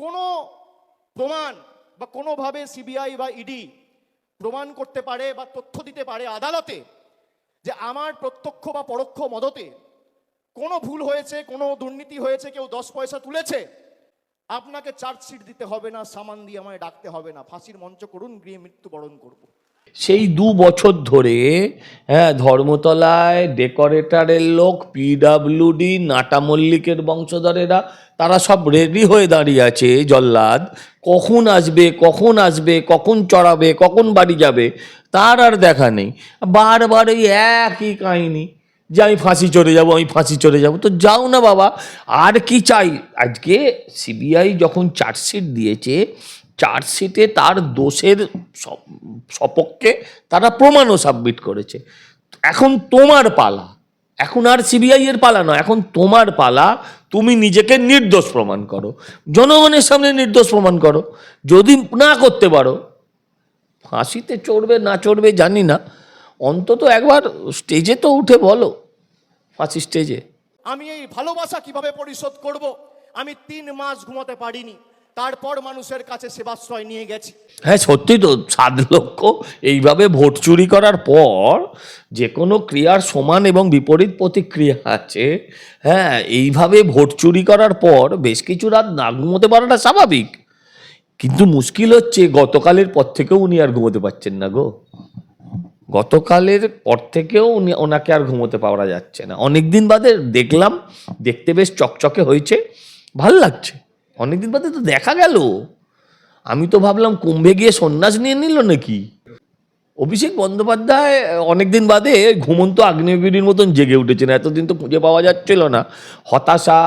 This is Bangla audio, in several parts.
কোনো প্রমাণ বা কোনোভাবে সিবিআই বা ইডি প্রমাণ করতে পারে বা তথ্য দিতে পারে আদালতে যে আমার প্রত্যক্ষ বা পরোক্ষ মদতে কোনো ভুল হয়েছে, কোনো দুর্নীতি হয়েছে, কেউ দশ পয়সা তুলেছে, আপনাকে চার্জশিট দিতে হবে না, সামান দিয়ে আমায় ডাকতে হবে না। ফাঁসির মঞ্চ করুন, গৃহে মৃত্যুবরণ করব। সেই দু বছর ধরে হ্যাঁ ধর্মতলায় ডেকোরেটরের লোক পিডাব্লিউডি নাটা মল্লিকের বংশধরেরা, তারা সব রেডি হয়ে দাঁড়িয়ে আছে জল্লাদ। কখন আসবে কখন আসবে, কখন চড়াবে, কখন বাড়ি যাবে, তার আর দেখা নেই। বারবার এই একই কাহিনী যে আমি ফাঁসি চড়ে যাব, আমি ফাঁসি চড়ে যাব। তো যাও না বাবা, আর কি চাই? আজকে সিবিআই যখন চার্জশিট দিয়েছে চার্জশিটে তার দোষের সপ- সপক্ষে তারা প্রমাণও সাবমিট করেছে। এখন তোমার পালা, এখন আর সিবিআই এর পালা নয়, এখন তোমার পালা, তুমি নিজেকে নির্দোষ প্রমাণ করো, জনগণের সামনে নির্দোষ প্রমাণ করো, যদি না করতে পারো, ফাঁসিতে চড়বে না চড়বে জানি না, অন্তত একবার স্টেজে তো উঠে বলো, ফাঁসি স্টেজে আমি এই ভালোবাসা কীভাবে পরিশোধ করব? আমি তিন মাস ঘুমাতে পারিনি। তারপর মানুষের কাছে সেবাশ্রয় নিয়ে গেছি। হ্যাঁ সত্যি তো, সাত লক্ষ এইভাবে ভোট চুরি করার পর যে কোনো ক্রিয়ার সমান এবং বিপরীত প্রতিক্রিয়া আছে। হ্যাঁ এইভাবে ভোট চুরি করার পর বেশ কিছু রাত না ঘুমোতে পারাটা স্বাভাবিক। কিন্তু মুশকিল হচ্ছে, গতকালের পর থেকেও উনি আর ঘুমোতে পারছেন না গো। গতকালের পর থেকেও উনি, ওনাকে আর ঘুমোতে পাওয়া যাচ্ছে না। অনেকদিন বাদে দেখলাম, দেখতে বেশ চকচকে হয়েছে, ভালো লাগছে। অনেকদিন বাদে তো দেখা গেল। আমি তো ভাবলাম, কুম্ভে গিয়ে সন্ন্যাস নিয়ে নিল নাকি? অভিষেক বন্দ্যোপাধ্যায়, অনেকদিন বাদে ঘুমন্ত আগ্নেয়গিরির মতন জেগে উঠেছেন। এতদিন তো খুঁজে পাওয়া যাচ্ছিল না। হতাশা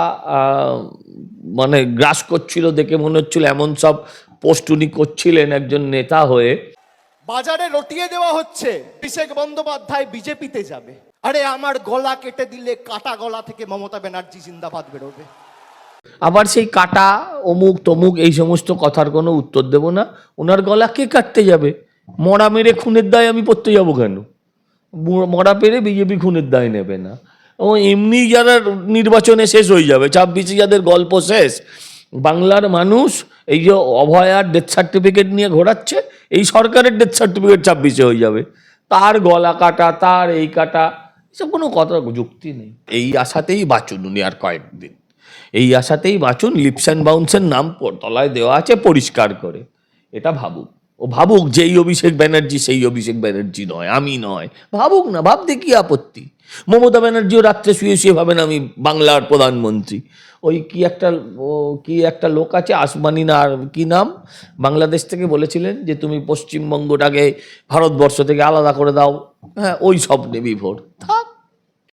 মানে গ্রাস করছিল দেখে মনে হচ্ছিল এমন সব পোস্ট উনি করছিলেন একজন নেতা হয়ে। বাজারে রটিয়ে দেওয়া হচ্ছে, অভিষেক বন্দ্যোপাধ্যায় বিজেপিতে যাবে। আরে আমার গলা কেটে দিলে কাটা গলা থেকে মমতা ব্যানার্জি জিন্দাবাদ বেরোবে। আবার সেই কাটা, অমুক, তমুক এই সমস্ত কথার কোনো উত্তর দেব না। ওনার গলা কে কাটতে যাবে? মরা মেরে খুনের দায় আমি পড়তে যাব কেন? মরা পেরে বিজেপি খুনের দায় নেবে না। ও এমনি যারা নির্বাচনে শেষ হয়ে যাবে, ছাব্বিশে যাদের গল্প শেষ, বাংলার মানুষ এই যে অভয়ার ডেথ সার্টিফিকেট নিয়ে ঘোরাচ্ছে, এই সরকারের ডেথ সার্টিফিকেট ছাব্বিশে হয়ে যাবে। তার গলা কাটা, তার এই কাটা, এসব কোনো কথা যুক্তি নেই। এই আশাতেই বাঁচুন উনি আর কয়েকদিন। এই আশাতেই বাঁচুন, লিপস অ্যান্ড বাউন্সের নাম তলায় দেওয়া আছে পরিষ্কার করে। এটা ভাবুক। ও ভাবুক যে এই অভিষেক ব্যানার্জি সেই অভিষেক ব্যানার্জি নয়, আমি নয়। ভাবুক না, ভাবতে কি আপত্তি? মমতা ব্যানার্জিও রাত্রে শুয়ে শুয়ে ভাবেন আমি বাংলার প্রধানমন্ত্রী। ওই কি একটা কি একটা লোক আছে, আসমানি না আর কি নাম? বাংলাদেশ থেকে বলেছিলেন যে তুমি পশ্চিমবঙ্গটাকে ভারতবর্ষ থেকে আলাদা করে দাও। হ্যাঁ ওই স্বপ্নে বিভোর। থাক।